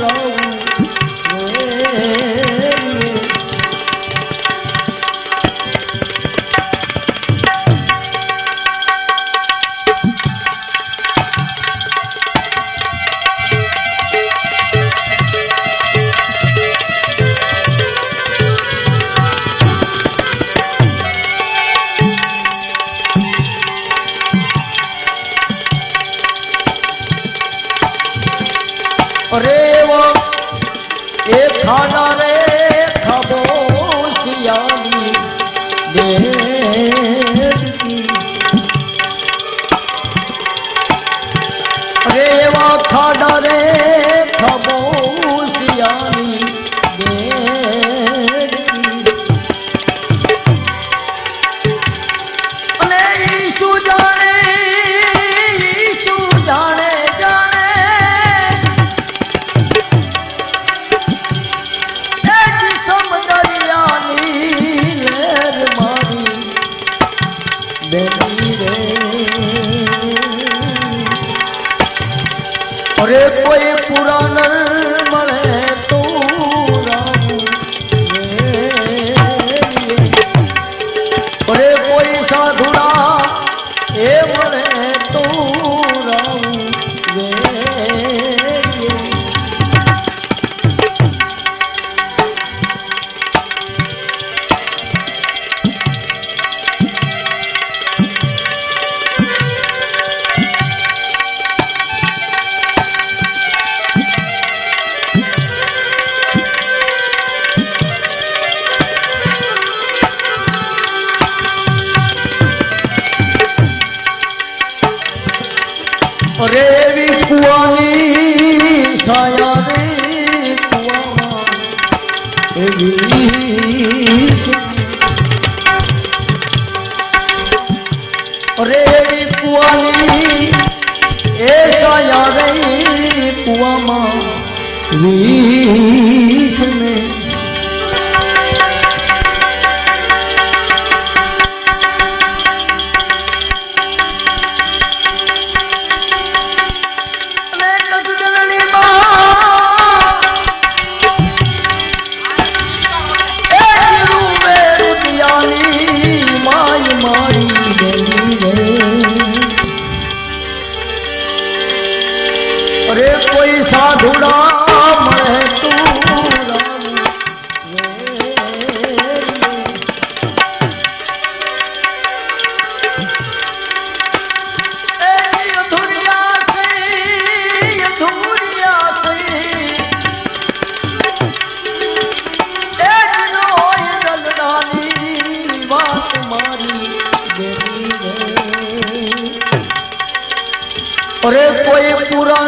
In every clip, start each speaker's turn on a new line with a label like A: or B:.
A: Raul. કોઈ સાધુડા એમ રેવી કુવાની સાયા રે કુવા એવી રેવી કુવાની એ સાયા રે કુવામાં વીસને સાધુડા મળે તું અરે કોઈ પુરાણ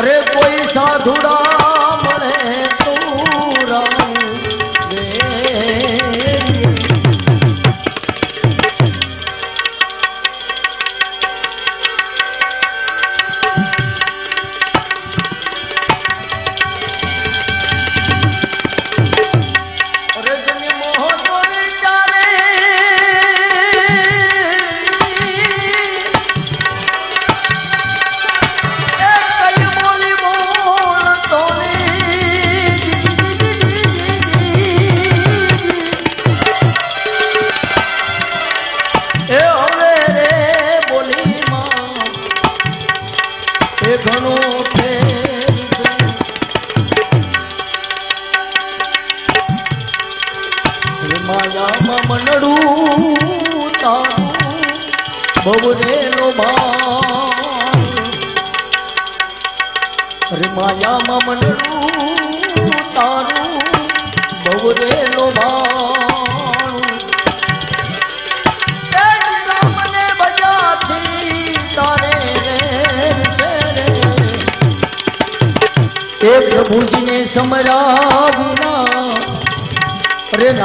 A: અરે કોઈ સાધુડા માયામાં મનડું તારું બહુ રેલો બાણ અરે માયામાં મનડું તારું. બહુ રેલો બાણ એ મને બજાથી તારે એ પ્રભુજીને સમરા વિના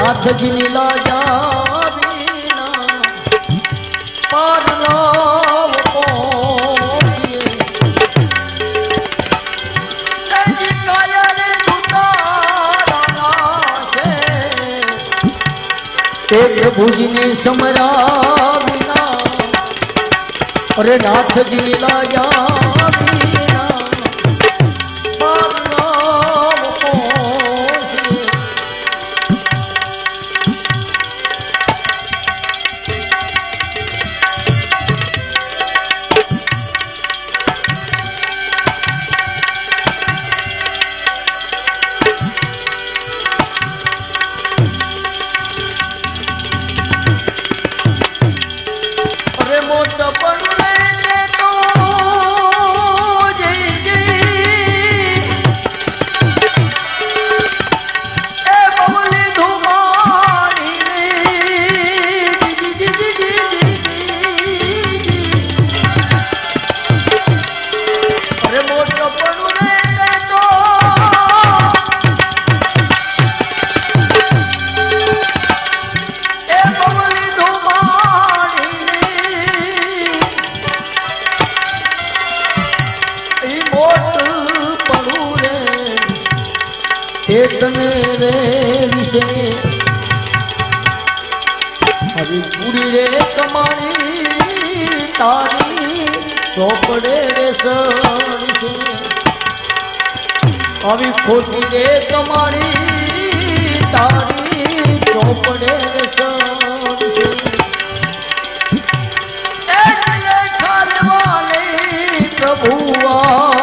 A: અરે નાથજીની લાજા વિના પાર નાવ પહોંચીએ
B: તેજી કાયરે
A: ઉતારવાના છે. એ પ્રભુજીને સમરા વિના અરે નાથજીની લાજા ચેતને રે વિશે. હરી પૂરી રે કમાણી, તારી ચોપડે રે આવી ખોટી રે કમાણી, તારી ચોપડે પ્રભુવા